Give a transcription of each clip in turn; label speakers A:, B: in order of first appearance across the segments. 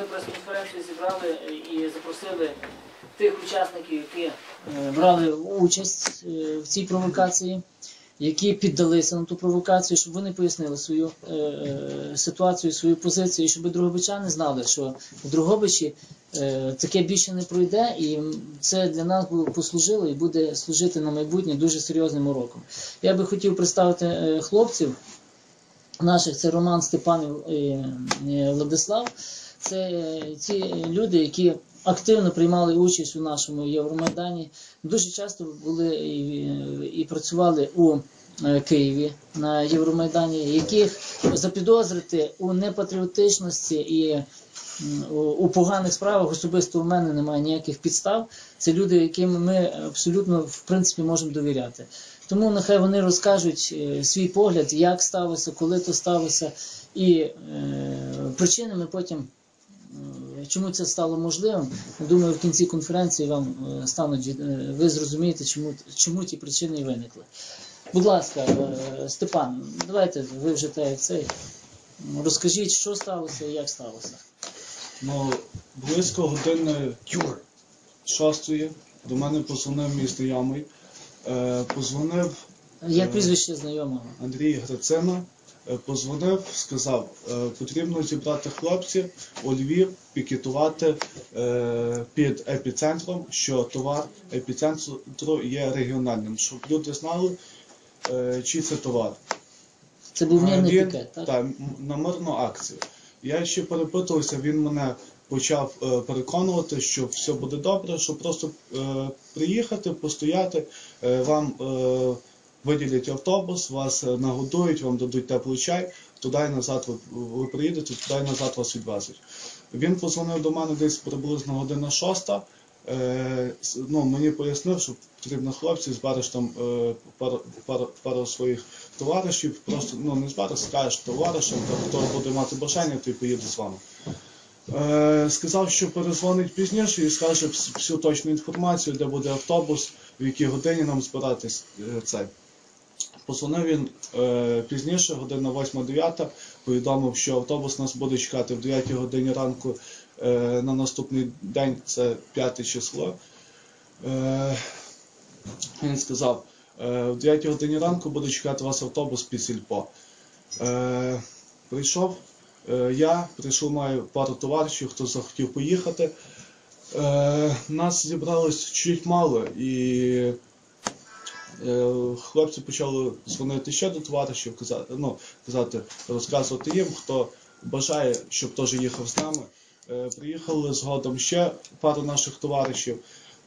A: ми прес-конференцію зібрали і запросили тих учасників, які е, брали участь е, в цій провокації, які піддалися на ту провокацію, щоб вони пояснили свою е, е, ситуацію, свою позицію, щоб другобичани знали, що в Другобичі е, таке більше не пройде, і це для нас послужило і буде служити на майбутнє дуже серйозним уроком. Я би хотів представити е, хлопців наших, це Роман Степанів і е, Владислав. Це ті люди, які активно приймали участь у нашому Євромайдані. Дуже часто були і, і працювали у е, Києві на Євромайдані, яких запідозрити у непатріотичності і у, поганих справах особисто у мене немає ніяких підстав. Це люди, яким ми абсолютно в принципі можемо довіряти. Тому нехай вони розкажуть е, свій погляд, як сталося, коли то сталося, і е, причини потім. Чому це стало можливим? Думаю, в кінці конференції вам е, стануть е, ви зрозумієте, чому, чому ті причини і виникли. Будь ласка, е, Степан, давайте ви вже те цей. Розкажіть, що сталося і як сталося.
B: Ну, близько години шостої до мене позвонив мій знайомий. Е, позвонив
A: Як прізвище знайомого?
B: Андрій Грицина, позвонив, сказав, е, потрібно зібрати хлопців у Львів, пікетувати е, під епіцентром, що товар епіцентру є регіональним, щоб люди знали, е, чий це товар.
A: Це був мирний
B: Він-
A: пікет, так?
B: Так, на мирну акцію. Я ще перепитувався, він мене почав е, переконувати, що все буде добре, що просто е, приїхати, постояти, е, вам е, виділять автобус, вас е, нагодують, вам дадуть теплий чай, туди і назад ви, ви приїдете, туди і назад вас відвезуть. Він позвонив до мене десь приблизно година шоста. Е, ну, мені пояснив, що потрібно хлопці, збереш там е, пару, пару, пару своїх товаришів, просто ну, не збереш, скажеш товаришам, то хто буде мати бажання, той поїде з вами. Е, сказав, що перезвонить пізніше і скаже всю точну інформацію, де буде автобус, в якій годині нам збиратись е, цей. Позвонив він е, пізніше, година 8-9, повідомив, що автобус нас буде чекати в 9 годині ранку е, на наступний день, це 5 число. Е, він сказав, е, в 9 годині ранку буде чекати вас автобус під сільпо. Е, прийшов е, я, прийшов маю пару товаришів, хто захотів поїхати. Е, нас зібралось чуть мало і хлопці почали дзвонити ще до товаришів, казати, ну, казати, розказувати їм, хто бажає, щоб теж їхав з нами. Е, приїхали згодом ще пару наших товаришів.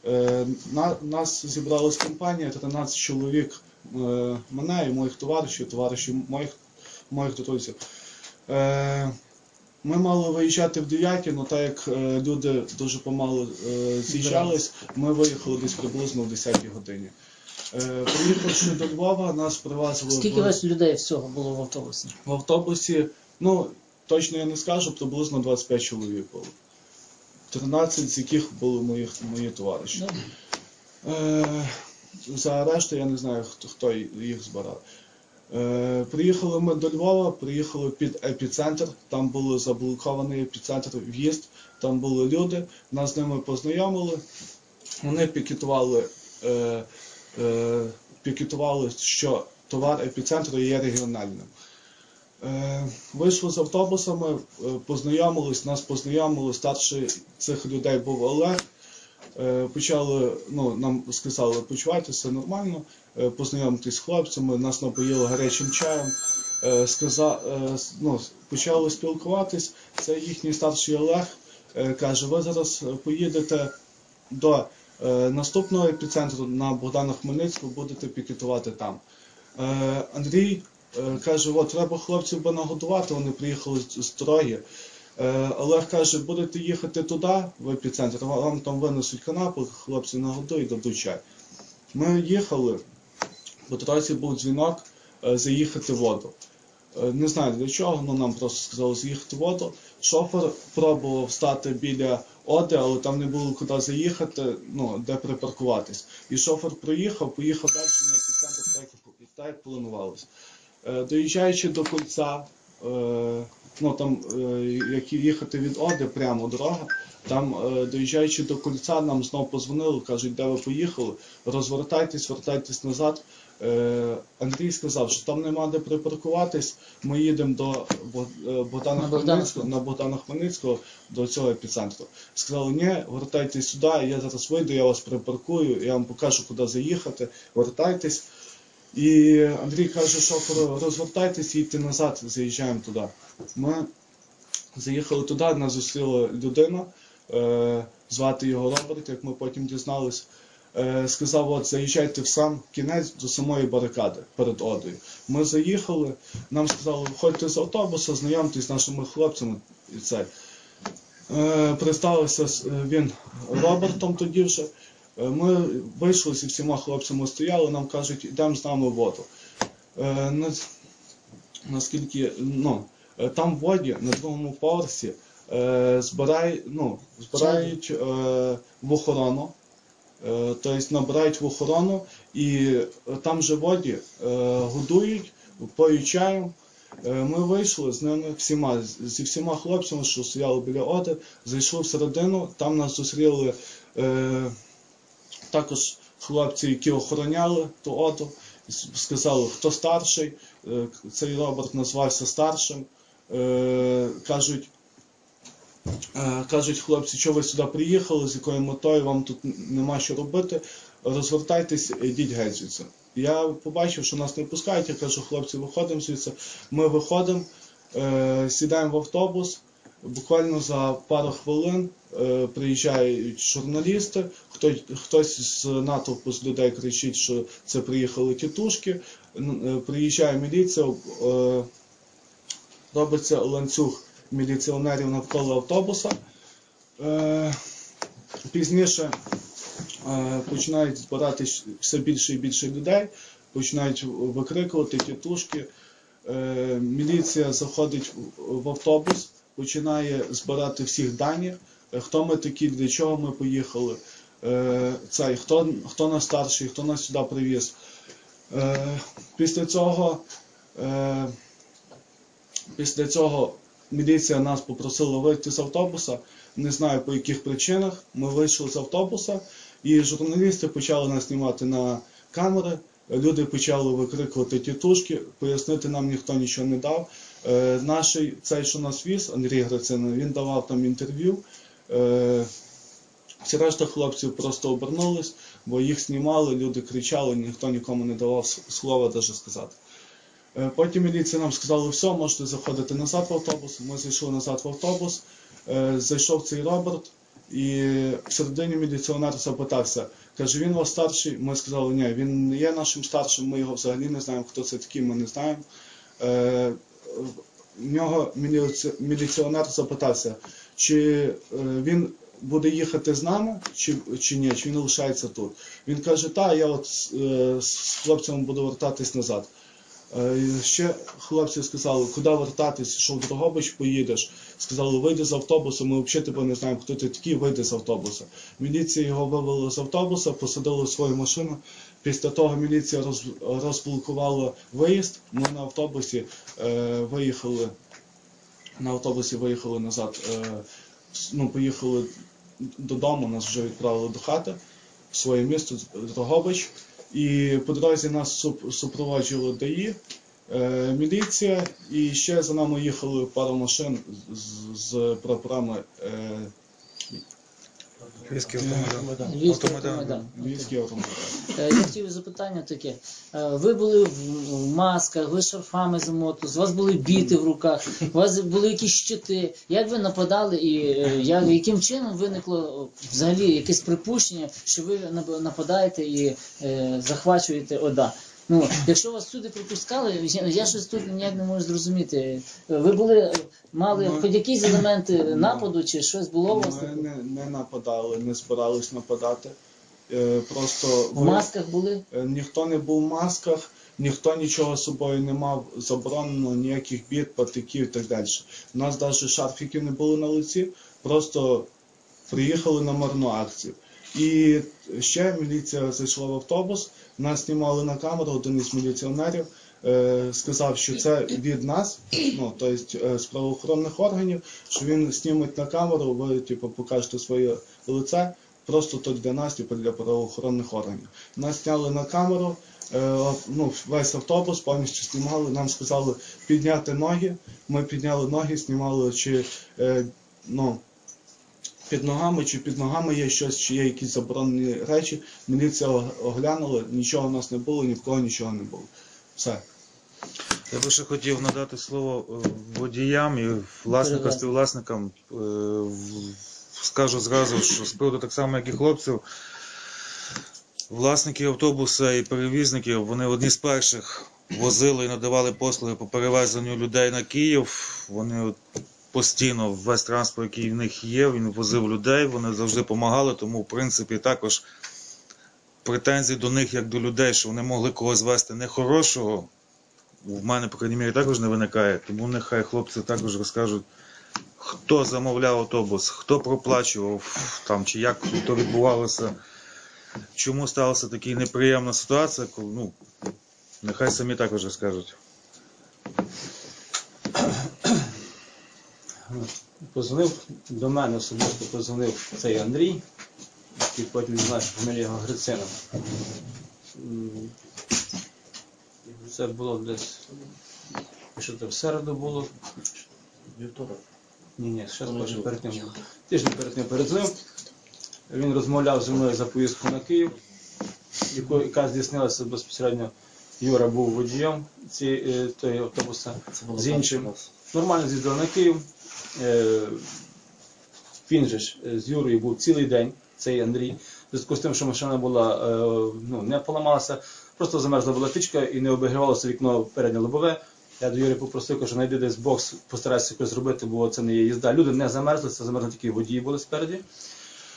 B: Е, на, нас зібралась компанія, 13 чоловік е, мене і моїх товаришів, товаришів моїх, моїх друзів. Е, ми мали виїжджати в 9, але так як е, люди дуже помалу е, з'їжджались, ми виїхали десь приблизно в 10 годині. Приїхавши до Львова, нас привезли
A: Скільки у
B: в,
A: вас людей всього було в автобусі?
B: в автобусі. Ну, точно я не скажу, приблизно 25 чоловік було. 13 з яких були моїх, мої товариші.
A: Ну,
B: Е, за решту я не знаю, хто, хто їх збирав. Е, приїхали ми до Львова, приїхали під епіцентр, там був заблокований епіцентр в'їзд, там були люди, нас з ними познайомили. Вони пікетували, е, пікетували, що товар епіцентру є регіональним. Е, вийшли з автобусами, е, познайомились, нас познайомили. Старший цих людей був Олег. Е, почали, ну, нам сказали, почувайте, все нормально, е, познайомитись з хлопцями, нас напоїли гарячим чаєм. Е, сказа, е, ну, почали спілкуватись. Це їхній старший Олег. Е, каже, ви зараз е, поїдете до е, наступного епіцентру на Богдана Хмельницького, будете пікетувати там. Е, Андрій е, каже, от треба хлопців би нагодувати, вони приїхали з, дороги. Е, Олег каже, будете їхати туди, в епіцентр, вам там винесуть канапи, хлопці нагодують, дадуть чай. Ми їхали, по дорозі був дзвінок е, заїхати в воду. Е, Не знаю для чого, але нам просто сказали заїхати в воду. Шофер пробував стати біля Оди, але там не було куди заїхати, ну, де припаркуватись. І шофер проїхав, поїхав далі на епіцентр, так так як планувалось. Е, Доїжджаючи до кольця, е, ну там, е, як їхати від Оди, прямо дорога. Там, доїжджаючи до кольця, нам знову позвонили, кажуть, де ви поїхали, розвертайтесь, вертайтесь назад. Е, Андрій сказав, що там нема де припаркуватись. Ми їдемо до е, Богдана
A: На
B: Хмельницького, на Богдана Хмельницького до цього епіцентру. Сказали, ні, вертайтесь сюди, я зараз вийду, я вас припаркую, я вам покажу, куди заїхати, вертайтесь. І Андрій каже, шоферу, розвертайтесь, їдьте назад, заїжджаємо туди. Ми заїхали туди, нас зустріла людина, е, звати його Роберт, як ми потім дізнались. Е, сказав, от заїжджайте в сам кінець до самої барикади перед Одою. Ми заїхали, нам сказали, виходьте з автобуса, знайомтесь з нашими хлопцями і це. Е, представився е, він Робертом тоді вже. Ми вийшли зі всіма хлопцями стояли, нам кажуть, йдемо з нами в воду. Наскільки, ну, там в воді на другому поверсі збирай, ну, збирають в охорону, тобто набирають в охорону і е, там же воді е, годують, поють чаєм. Е, Ми вийшли з ними всіма, зі всіма хлопцями, що стояли біля оди, зайшли всередину, там нас зустріли е, також хлопці, які охороняли ту оду, с- сказали, хто старший. Е, Цей Роберт назвався старшим. Е, Кажуть, е, кажуть хлопці, що ви сюди приїхали, з якою метою вам тут нема що робити, розвертайтесь, йдіть геть звідси. Я побачив, що нас не пускають, я кажу, хлопці, виходимо звідси. Ми виходимо, е, сідаємо в автобус. Буквально за пару хвилин е, приїжджають журналісти, хтось з натовпу з людей кричить, що це приїхали тітушки. Е, Приїжджає міліція, е, робиться ланцюг міліціонерів навколо автобуса. Е, Пізніше е, починають збиратись все більше і більше людей, починають викрикувати тітушки. Е, Міліція заходить в- автобус, починає збирати всіх дані, хто ми такі, для чого ми поїхали, цей, хто, хто нас старший, хто нас сюди привіз. Після цього, після цього міліція нас попросила вийти з автобуса. Не знаю по яких причинах. Ми вийшли з автобуса, і журналісти почали нас знімати на камери. Люди почали викрикувати тітушки, пояснити нам ніхто нічого не дав. Е, наш цей, що нас віз, Андрій Грицин, він давав там інтерв'ю. Е, всі решта хлопців просто обернулись, бо їх знімали, люди кричали, ніхто нікому не давав слова навіть сказати. Е, Потім міліція нам сказала, все, можете заходити назад в автобус. Ми зайшли назад в автобус, Е, зайшов цей Роберт, і всередині міліціонер запитався, каже, він у вас старший? Ми сказали, ні, він не є нашим старшим, ми його взагалі не знаємо, хто це такий, ми не знаємо. Е, В нього міліці- міліціонер запитався, чи е, він буде їхати з нами, чи, чи ні, чи він лишається тут. Він каже, так, я от е, з хлопцями буду вертатись назад. Е, Ще хлопці сказали, куди вертатись, що в Дрогобич поїдеш. Сказали, вийди з автобусу, ми взагалі тебе не знаємо, хто ти такий, вийди з автобуса. Міліція його вивела з автобуса, посадили в свою машину. Після того міліція роз, розблокувала виїзд. Ми на автобусі е, виїхали, на автобусі виїхали назад, е, ну, поїхали додому, нас вже відправили до хати в своє місто Дрогобич. І по дорозі нас суп- супроводжували ДАІ, е, міліція, і ще за нами їхали пара машин з, з прапорами е,
C: Львівський автомобіль.
A: Львівський
C: Автомайдан.
A: автомайдан.
B: Львівський автомобіль.
A: Е, Я хотів запитання таке. Е, Ви були в масках, ви шарфами замоту, з вас були біти в руках, у вас були якісь щити. Як ви нападали і е, як, яким чином виникло взагалі якесь припущення, що ви нападаєте і захвачуєте ОДА? Ну, якщо вас сюди пропускали, я, щось тут ніяк не можу зрозуміти. Ви були, мали
B: Ми-
A: хоч якісь елементи нападу, чи щось було у вас?
B: Ми не, не нападали, не збирались нападати. Е, Просто
A: В
B: ви-
A: масках були?
B: Е, Ніхто не був в масках, ніхто нічого з собою не мав заборонено, ніяких бід, патиків і так далі. У нас навіть шарфіків не було на лиці, просто приїхали на марну акцію. І ще міліція зайшла в автобус, нас знімали на камеру, один із міліціонерів е, сказав, що це від нас, ну тобто з правоохоронних органів, що він зніметь на камеру, ви типу, покажете своє лице, просто то для нас, типу, для правоохоронних органів. Нас зняли на камеру, е, ну, весь автобус повністю знімали, нам сказали підняти ноги. Ми підняли ноги, знімали, чи е, ну, під ногами, чи під ногами є щось, чи є якісь заборонені речі. Міліція оглянула, нічого у нас не було, ні в кого нічого не було. Все.
C: Я би ще хотів надати слово е, водіям і власникам, співвласникам. Е, Скажу зразу, що з приводу так само, як і хлопців, власники автобуса і перевізників, вони одні з перших возили і надавали послуги по перевезенню людей на Київ. Вони от постійно весь транспорт, який в них є, він возив людей, вони завжди допомагали, тому в принципі також претензій до них як до людей, що вони могли когось вести нехорошого, в мене, по крайній мірі, також не виникає, тому нехай хлопці також розкажуть, хто замовляв автобус, хто проплачував, там, чи як то відбувалося, чому сталася така неприємна ситуація, ну, нехай самі також розкажуть.
D: Позвонив до мене особисто позвонив цей Андрій, який потім знає, що його Грицинов. М, Це було десь. Що це в середу було?
E: Вівторок.
D: Ні, ні, ще схоже перед тим. Тиждень перед тим передзвонив. Він розмовляв зі мною за поїздку на Київ, яку- яка здійснилася безпосередньо. Юра був водієм цієї автобуса. З іншим. Нормально з'їздили на Київ. Е, Він же ж е, з Юрою був цілий день, цей Андрій. В зв'язку з тим, що машина була, е, ну, не поламалася, просто замерзла була пічка і не обігрівалося вікно переднє лобове. Я до Юрія попросив, кажу, знайди десь бокс, постарайся якось зробити, бо це не є їзда. Люди не замерзли, це замерзли тільки водії були спереді.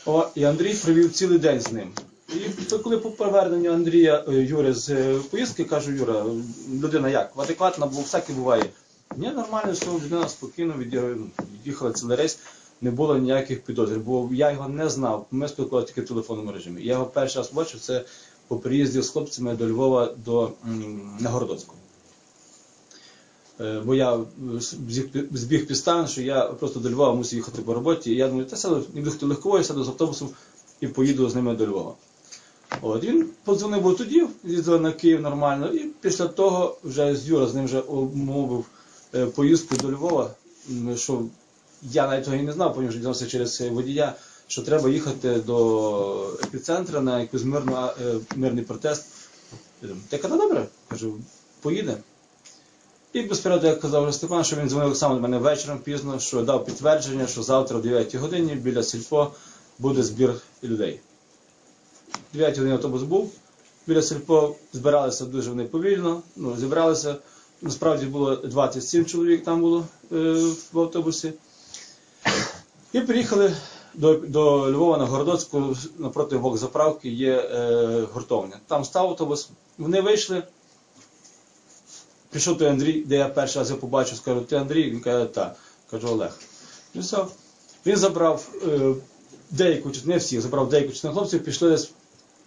D: О, і Андрій провів цілий день з ним. І коли по поверненню Андрія Юри з поїздки, кажу, Юра, людина як? Адекватна, бо всяке буває. Ні, нормально, все, людина спокійно від'їхала, цілий рейс, не було ніяких підозр, бо я його не знав. Ми спілкувалися тільки в телефонному режимі. Я його перший раз бачив, це по приїзді з хлопцями до Львова до Нагородоцького. Е, Бо я е, збіг, підставин, що я просто до Львова мусив їхати по роботі. І я думаю, та сяду, не хто легковою, сяду з автобусом і поїду з ними до Львова. От, він подзвонив тоді, їздили на Київ нормально, і після того вже з Юра з ним вже обмовив поїздку до Львова, що я навіть того і не знав, потім вже дізнався через е, водія, що треба їхати до епіцентра на якийсь мирну, е, мирний протест. Я Так, ну добре, кажу, поїде. І безпередньо, як казав Степан, що він дзвонив саме до мене вечором пізно, що дав підтвердження, що завтра о 9 годині біля сільпо буде збір людей. 9 годин автобус був. Біля сільпо збиралися дуже вони повільно. Ну, зібралися. Насправді було 27 чоловік там було е, в автобусі. І приїхали до, до Львова на Городоцьку, напроти вокзаправки є е, гуртовня. Там став автобус. Вони вийшли. Пішов той Андрій, де я перший раз його побачив, скажу, ти Андрій? Він каже, так. Кажу, Олег. Він забрав е, деяку, не всіх, забрав деяку частину хлопців, пішли десь,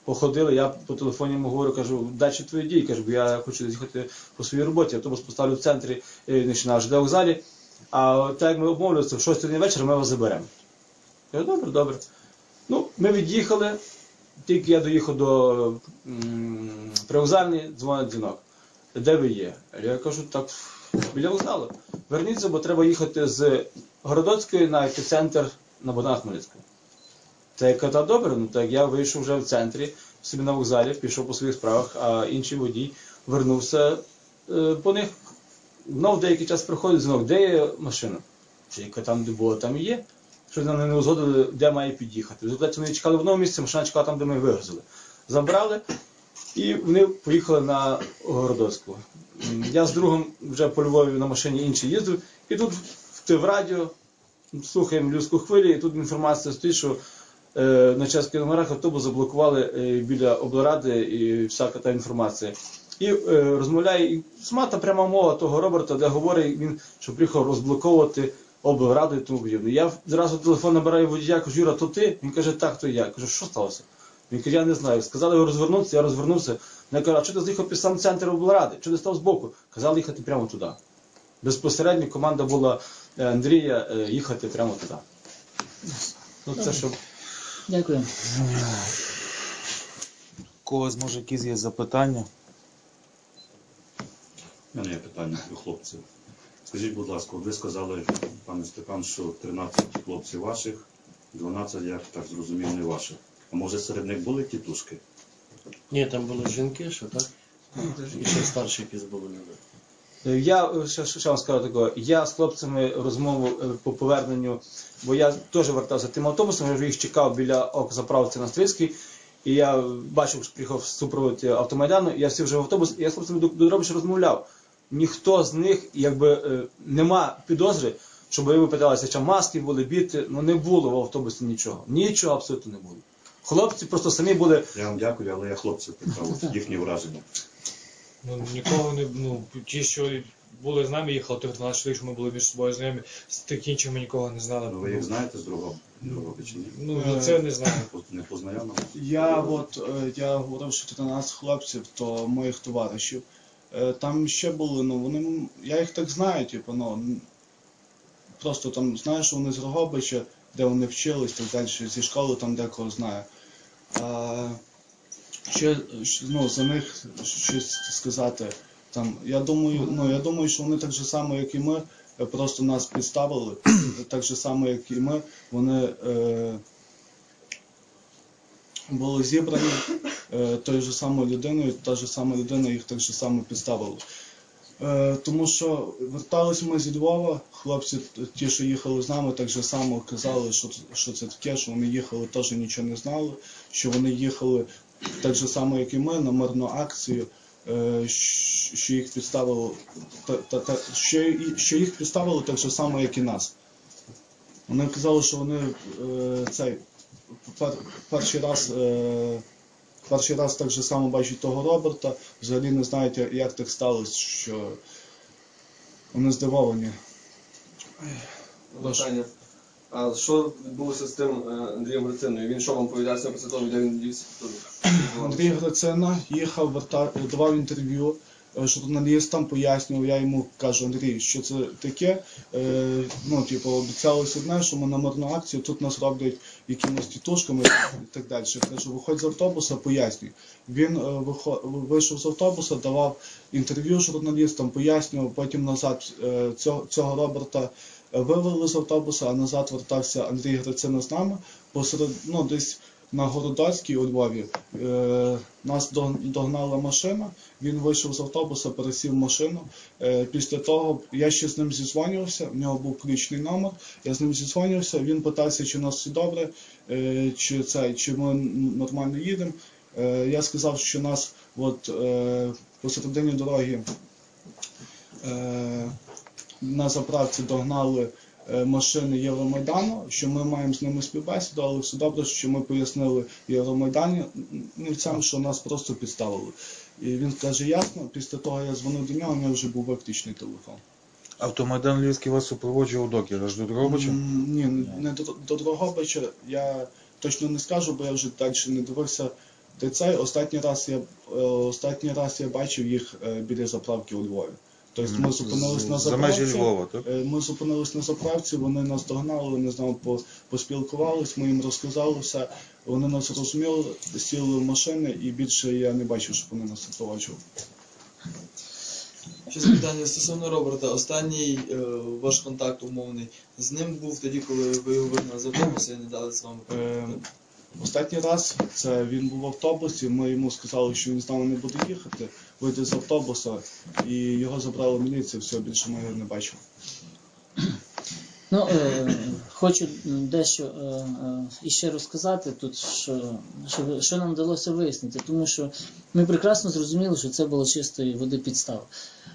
D: походили, я по телефоні йому говорю, кажу, далі твої дії, кажу, бо я хочу їхати по своїй роботі, автобус поставлю в центрі, е, на вокзалі, а так як ми обмовлювалися, в 6 годині вечора ми вас заберемо. Я кажу, добре, добре. Ну, ми від'їхали, тільки я доїхав до привокзальної, дзвонить дзвінок. Де ви є? Я кажу, так, біля вокзалу. Верніться, бо треба їхати з Городоцької на епіцентр на Богдана Хмельницького. Та я кажу, «Та добре, ну так я вийшов вже в центрі, собі на вокзалі, пішов по своїх справах, а інший водій вернувся е, по них. Знов деякий час приходить дзвінок, де є машина? Чи яка там де було, там є. Що вони не узгодили, де має під'їхати. В результаті вони чекали в одному місці, машина чекала там, де ми вигрузили. Забрали, і вони поїхали на Городоцьку. Я з другом вже по Львові на машині інший їздив, і тут в радіо слухаємо людську хвилю, і тут інформація стоїть, що на чеських номерах автобус заблокували е, біля облради і всяка та інформація. І е, розмовляє і сама та пряма мова того Роберта, де говорить він, що приїхав розблоковувати облраду і тому подібне. Я зразу телефон набираю водія, кажу, Юра, то ти? Він каже, так, то я. Кажу, що сталося? Він каже, я не знаю. Сказали його розвернутися, я розвернувся. Я кажу, а чого ти заїхав під сам центр облради? Чого ти став збоку? Казали їхати прямо туди. Безпосередньо команда була е, Андрія е, їхати прямо туди. Ну, це щоб
A: Дякую.
C: У когось може якісь є запитання?
E: У мене є питання до хлопців. Скажіть, будь ласка, ви сказали, пане Степан, що 13 хлопців ваших, 12, я так зрозумів, не ваших. А може серед них були тітушки?
F: Ні, там були жінки, що так? І ще старші якісь були люди.
D: Е, Я е, ще, ще вам скажу такого, я з хлопцями розмову е, по поверненню, бо я теж вертався тим автобусом, я вже їх чекав біля заправці на Стрийській, і я бачив, що приїхав супровід автомайдану, і я сів вже в автобус, і я з хлопцями до, до дробища розмовляв. Ніхто з них, якби нема підозри, щоб ви питалися, чи маски були, біти, ну не було в автобусі нічого. Нічого абсолютно не було. Хлопці просто самі були
E: Я вам дякую, але я хлопців питав їхні враження.
G: Ну, нікого не ну, ті, що були з нами, їхали, тих 12 чоловік, що ми були між собою знайомі, з тих інших ми нікого не знали.
E: Ну ви їх знаєте з другого чи ні?
G: Ну, ну, це не знаю.
E: Не познайомили?
B: Я от е, я говорив, що 13 хлопців, то моїх товаришів. Е, Там ще були, ну вони м- я їх так знаю, типу, ну просто там знаю, що вони з Рогобича, де вони вчились, так далі, зі школи там декого знаю. А, ще, ну, за них щось сказати. Там, я думаю, ну я думаю, що вони так же само, як і ми, е, просто нас підставили, так же само, як і ми, вони. Е, були зібрані е, тою ж самою людиною, та ж сама людина їх так же само підставила. Е, тому що вертались ми зі Львова, хлопці, ті, що їхали з нами, так же само казали, що, що це таке, що вони їхали, теж нічого не знали, що вони їхали так же само, як і ми, на мирну акцію, е, що їх підставило, та, та, та, що, їх підставили так же само, як і нас. Вони казали, що вони е, цей пер, перший раз. Е, Перший раз так же само бачать того Роберта, взагалі не знають, як так сталося, що вони здивовані.
H: Питання. А що відбулося з тим е, Андрієм Грициною? Він що вам пояснював після того, де він дівся?
B: Андрій Грицина їхав, верта... давав інтерв'ю е, журналістам, пояснював, я йому кажу, Андрій, що це таке. Е, ну, типу, обіцялось одне, що ми на мирну акцію, тут нас роблять якимось тітушками і так далі. Кажу, виходь з автобуса, пояснюй. Він е, вийшов з автобуса, давав інтерв'ю журналістам, пояснював, потім назад цього, цього Роберта вивели з автобуса, а назад вертався Андрій Грицина з нами. Посеред, ну, десь на Городоцькій у Львові е, нас догнала машина, він вийшов з автобуса, пересів машину. Е, після того я ще з ним зізвонювався, в нього був ключний номер, я з ним зізвонювався, він питався, чи у нас все добре, е, чи, це, чи ми нормально їдемо. Е, я сказав, що нас от, е, посередині дороги е, на заправці догнали е, машини Євромайдану, що ми маємо з ними співбесіду, але все добре, що ми пояснили Євромайданівцям, що нас просто підставили. І він каже, ясно, після того я дзвонив до нього, у нього вже був виключний телефон.
C: Автомайдан Львівський вас супроводжував доки, аж до Дрогобича?
B: Ні, не до, до Дрогобича. Я точно не скажу, бо я вже далі не дивився. Де цей останній раз я е, останній раз я бачив їх е, біля заправки у Львові. Тобто ми зупинились на
C: За
B: заправці.
C: Львова, так?
B: Е, Ми зупинились на заправці, вони нас догнали, вони з нами по- поспілкувались, ми їм розказали все. Вони нас зрозуміли, сіли в машини і більше я не бачив, щоб вони нас супроводжували.
I: Ще запитання стосовно Роберта. Останній е, ваш контакт умовний з ним був тоді, коли ви його вигнали з автобуса і не дали з вами
B: Е. Останній раз це він був в автобусі. Ми йому сказали, що він з нами не буде їхати, вийде з автобуса, і його забрала міліція, все більше ми його не бачили.
A: Ну, е, хочу дещо е, е, іще розказати тут, що, що, що нам вдалося вияснити, тому що ми прекрасно зрозуміли, що це було чистої води підстава.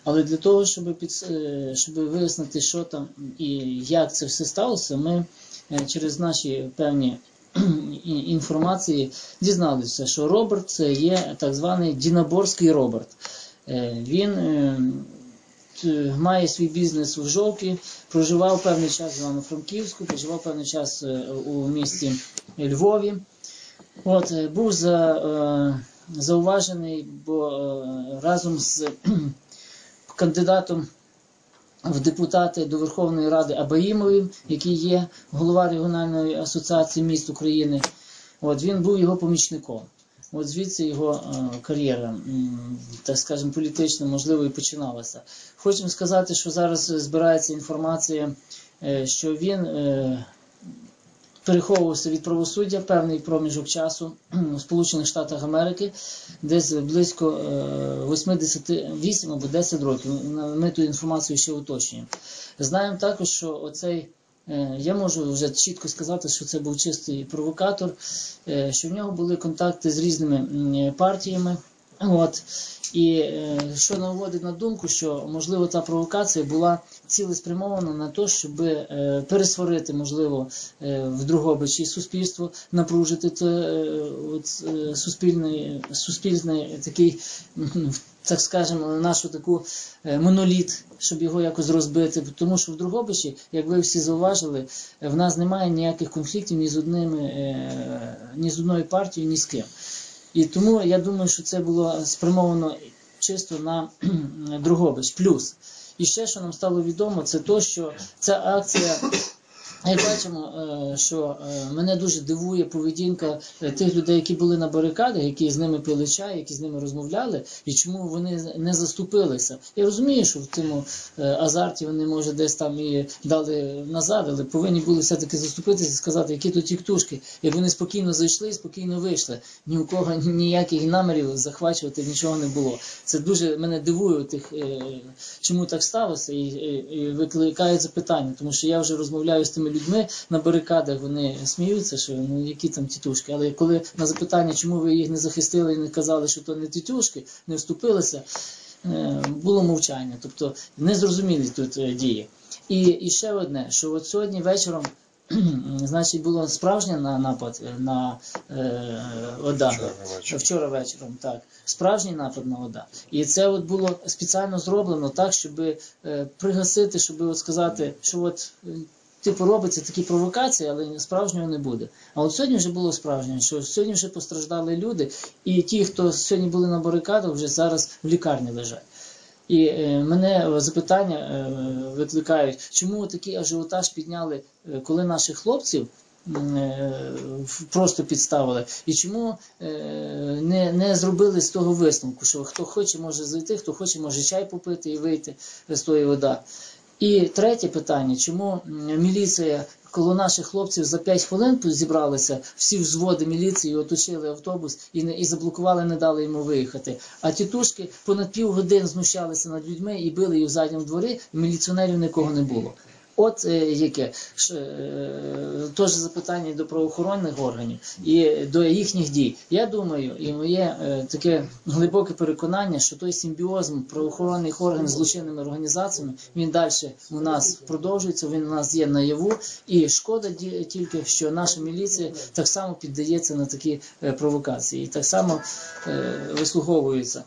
A: Але для того, щоб, під, е, щоб вияснити, що там і як це все сталося, ми е, через наші певні інформації дізналися, що Роберт це є так званий Дінаборський Роберт. Е, Він е, має свій бізнес в Жовкві, проживав певний час в Івано-Франківську, проживав певний час е, у місті Львові. От, був за, зауважений, бо разом з кандидатом в депутати до Верховної Ради Абаїмовим, який є голова регіональної асоціації міст України. От, він був його помічником. От звідси його е, кар'єра, так скажемо, політична, можливо, і починалася. Хочемо сказати, що зараз збирається інформація, е, що він е, переховувався від правосуддя певний проміжок часу у Сполучених Штатах Америки, десь близько е, 88 або 10 років. Ми ту інформацію ще уточнюємо. Знаємо також, що оцей. е, Я можу вже чітко сказати, що це був чистий провокатор, е, що в нього були контакти з різними партіями. От. І е, що наводить на думку, що можливо та провокація була цілеспрямована на те, щоб е, пересварити, можливо, е, в Другобичі суспільство, напружити те, от, суспільний, суспільний такий, так скажемо, нашу таку моноліт, щоб його якось розбити. Тому що в Другобичі, як ви всі зауважили, в нас немає ніяких конфліктів ні з одними, ні з одною партією, ні з ким. І тому я думаю, що це було спрямовано чисто на Другобич. Плюс. І ще, що нам стало відомо, це то, що ця акція. Як бачимо, е, що е, мене дуже дивує поведінка е, тих людей, які були на барикадах, які з ними пили чай, які з ними розмовляли, і чому вони не заступилися. Я розумію, що в цьому азарті вони, може, десь там і дали назад, але повинні були все-таки заступитися і сказати, які тут тіктушки. І вони спокійно зайшли і спокійно вийшли. Ні у кого ніяких намірів захвачувати нічого не було. Це дуже мене дивує, тих, чому так сталося, і, і, і викликає запитання, тому що я вже розмовляю з тими людьми на барикадах, вони сміються, що ну які там тітушки. Але коли на запитання, чому ви їх не захистили і не казали, що то не тітушки, не вступилися, е, було мовчання. Тобто незрозумілі тут е, дії. І, і ще одне, що от сьогодні вечором. Значить, було справжнє на напад на е, ОДА
C: Вчора ввечері.
A: вчора вечором, так. Справжній напад на ОДА. І це от було спеціально зроблено так, щоб е, пригасити, щоб от сказати, що от е, типу робиться такі провокації, але справжнього не буде. А от сьогодні вже було справжнє, що сьогодні вже постраждали люди, і ті, хто сьогодні були на барикадах, вже зараз в лікарні лежать. І е, мене е, запитання е, викликають, чому такий ажіотаж підняли, коли наших хлопців просто підставили, і чому не, не зробили з того висновку, що хто хоче може зайти, хто хоче може чай попити і вийти з тої вода. І третє питання, чому міліція коло наших хлопців за 5 хвилин зібралися, всі взводи міліції оточили автобус і, не, і заблокували, не дали йому виїхати. А тітушки понад півгодин знущалися над людьми і били їх в задньому дворі, і міліціонерів нікого не було. От е, яке е, теж запитання до правоохоронних органів і до їхніх дій. Я думаю, і моє е, таке глибоке переконання, що той симбіоз правоохоронних органів з злочинними організаціями він далі у нас продовжується, він у нас є наяву. І шкода тільки, що наша міліція так само піддається на такі провокації і так само вислуховується.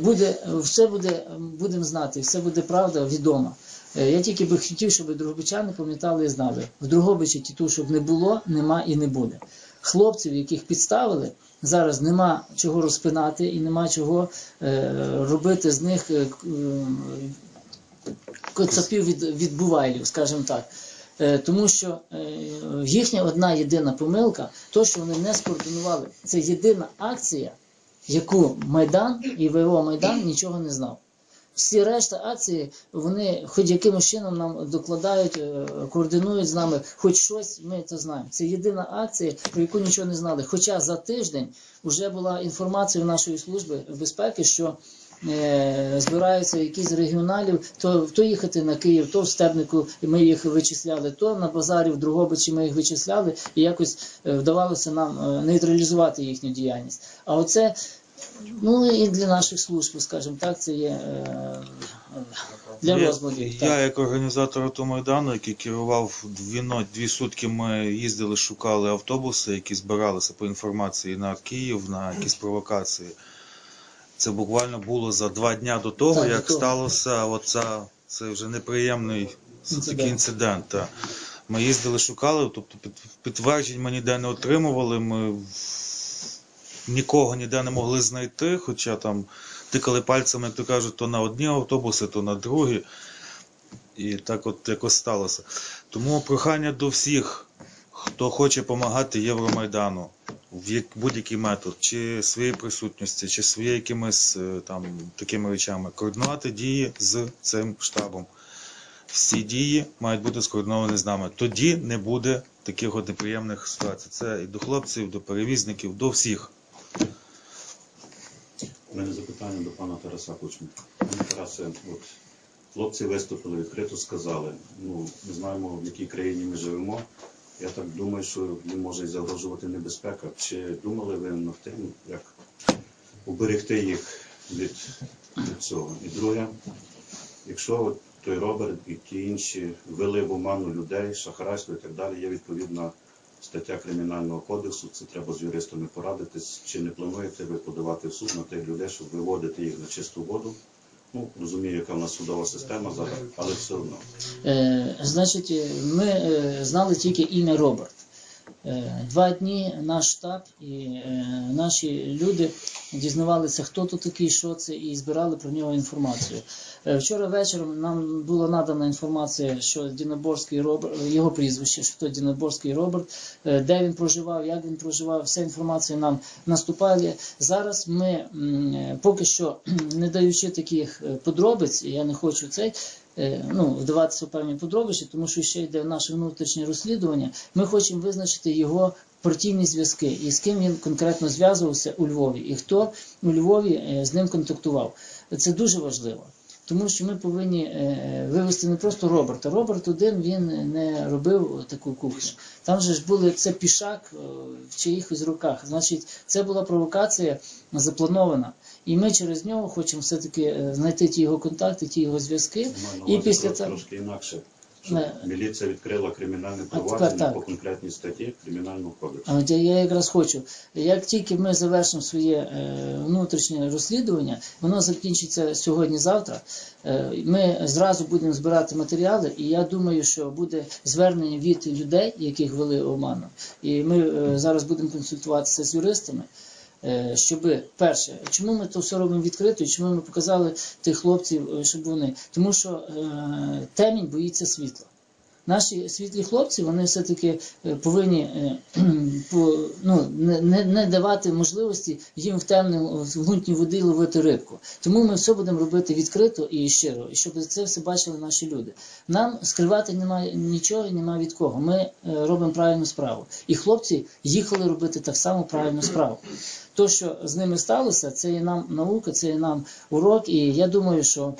A: Буде все буде, будемо знати, все буде правда відома. Е, Я тільки би хотів, щоб другобичани пам'ятали і знали. В Другобичі тітушок не було, нема і не буде. Хлопців, яких підставили, зараз нема чого розпинати і нема чого е, робити з них е, е, коцапів від, від бувайлів, скажімо так. Е, Тому що е, їхня одна єдина помилка, то, що вони не скоординували. Це єдина акція, яку Майдан і ВО Майдан нічого не знав. Всі решта акції, вони хоч якимось чином нам докладають, е, координують з нами, хоч щось ми це знаємо. Це єдина акція, про яку нічого не знали. Хоча за тиждень вже була інформація у нашої служби безпеки, що е, збираються якісь регіоналів, то, то їхати на Київ, то в Стебнику ми їх вичисляли, то на базарі в Другобичі ми їх вичисляли, і якось е, вдавалося нам нейтралізувати їхню діяльність. А оце Ну і для наших служб, скажімо так, це є е, для
C: Я- Я, як організатор автомайдану, який керував дві, но- дві сутки, ми їздили, шукали автобуси, які збиралися по інформації на Київ, на якісь провокації. Це буквально було за два дня до того,
A: Так, до
C: як
A: того.
C: сталося оця, це вже неприємний
A: Інцидент.
C: інцидент. та. Ми їздили, шукали, тобто підтверджень ми ніде не отримували. Ми нікого ніде не могли знайти, хоча там тикали пальцями, як то кажуть, то на одні автобуси, то на другі. І так от якось сталося. Тому прохання до всіх, хто хоче допомагати Євромайдану в будь-який метод, чи своєї присутності, чи своєю якимись е, там такими речами, координувати дії з цим штабом. Всі дії мають бути скоординовані з нами. Тоді не буде таких от неприємних ситуацій. Це і до хлопців, до перевізників, до всіх.
E: У мене запитання до пана Тараса Кучми. Пане Тарасе, от хлопці виступили, відкрито сказали, ну, ми знаємо, в якій країні ми живемо. Я так думаю, що їм може і загрожувати небезпека. Чи думали ви над тим, як уберегти їх від, від цього? І друге, якщо от той Роберт і ті інші ввели в оману людей, шахрайство і так далі, є відповідна стаття Кримінального кодексу, це треба з юристами порадитись. Чи не плануєте ви подавати в суд на тих людей, щоб виводити їх на чисту воду? Ну, розумію, яка в нас судова система зараз, але все одно.
A: Е, значить, ми е, знали тільки ім'я Роберт. Е, Два дні наш штаб і е, наші люди дізнавалися, хто то такий, що це, і збирали про нього інформацію. Е, Вчора вечором нам була надана інформація, що Діноборський Роберт, його прізвище, що то Діноборський Роберт, де він проживав, як він проживав, вся інформація нам наступає. Зараз ми поки що не даючи таких подробиць, я не хочу цей. Е, Ну, вдаватися в певні подробиці, тому що ще йде наше внутрішнє розслідування. Ми хочемо визначити його партійні зв'язки і з ким він конкретно зв'язувався у Львові, і хто у Львові е, з ним контактував. Це дуже важливо. Тому що ми повинні е, вивести не просто Роберта. Роберт один він не робив таку кухню. Там же ж були це пішак в чиїхось руках. Значить, це була провокація запланована. І ми через нього хочемо все-таки е, знайти ті його контакти, ті його зв'язки. І після того
E: трошки інакше. Щоб міліція відкрила кримінальне провадження по конкретній статті Кримінального кодексу.
A: От я, я якраз хочу. Як тільки ми завершимо своє е, внутрішнє розслідування, воно закінчиться сьогодні-завтра. Е, ми зразу будемо збирати матеріали, і я думаю, що буде звернення від людей, яких вели оману. І ми е, зараз будемо консультуватися з юристами. Е, Щоб перше, чому ми то все робимо відкрито, і чому ми показали тих хлопців, е, щоб вони. Тому що е, темінь боїться світла. Наші світлі хлопці, вони все-таки е, повинні е, ну, не, не, давати можливості їм в темному в ґрунтній воді ловити рибку. Тому ми все будемо робити відкрито і щиро, і щоб це все бачили наші люди. Нам скривати немає нічого і немає від кого. Ми е, робимо правильну справу. І хлопці їхали робити так само правильну справу. То, що з ними сталося, це є нам наука, це є нам урок, і я думаю, що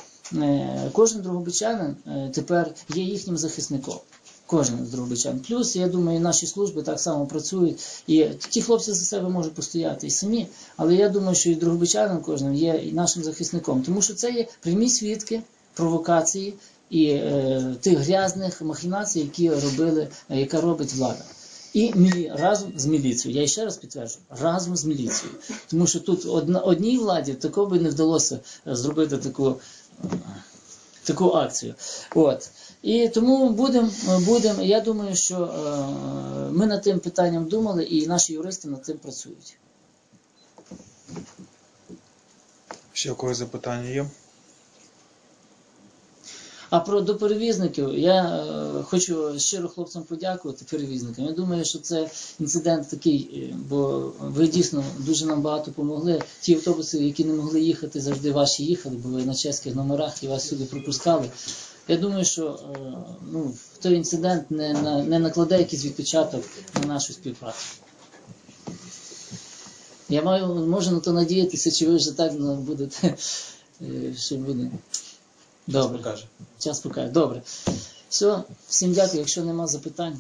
A: кожен другобичанин е, тепер є їхнім захисником. Кожен з другобичан. Плюс, я думаю, наші служби так само працюють. І ті хлопці за себе можуть постояти і самі, але я думаю, що і другобичанин кожен є і нашим захисником. Тому що це є прямі свідки провокації і е, тих грязних махінацій, які робили, е, яка робить влада. І мілі, разом з міліцією. Я ще раз підтверджую, разом з міліцією. Тому що тут одна, одній владі такого би не вдалося е, зробити таку, е, таку акцію. От. І тому будемо, будем, я думаю, що е, ми над тим питанням думали, і наші юристи над цим працюють.
C: Ще у когось запитання є?
A: А про до перевізників я е, хочу щиро хлопцям подякувати перевізникам. Я думаю, що це інцидент такий, е, бо ви дійсно дуже нам багато допомогли. Ті автобуси, які не могли їхати, завжди ваші їхали, бо ви на чеських номерах і вас сюди пропускали. Я думаю, що е, ну, той інцидент не, на- не накладе якийсь відпечаток на нашу співпрацю. Я маю, можу на то надіятися, чи ви вже так ну, будете, е, що буде. Добре.
D: Покаже.
A: Час покаже. Добре. Все, всім дякую. Якщо нема запитань.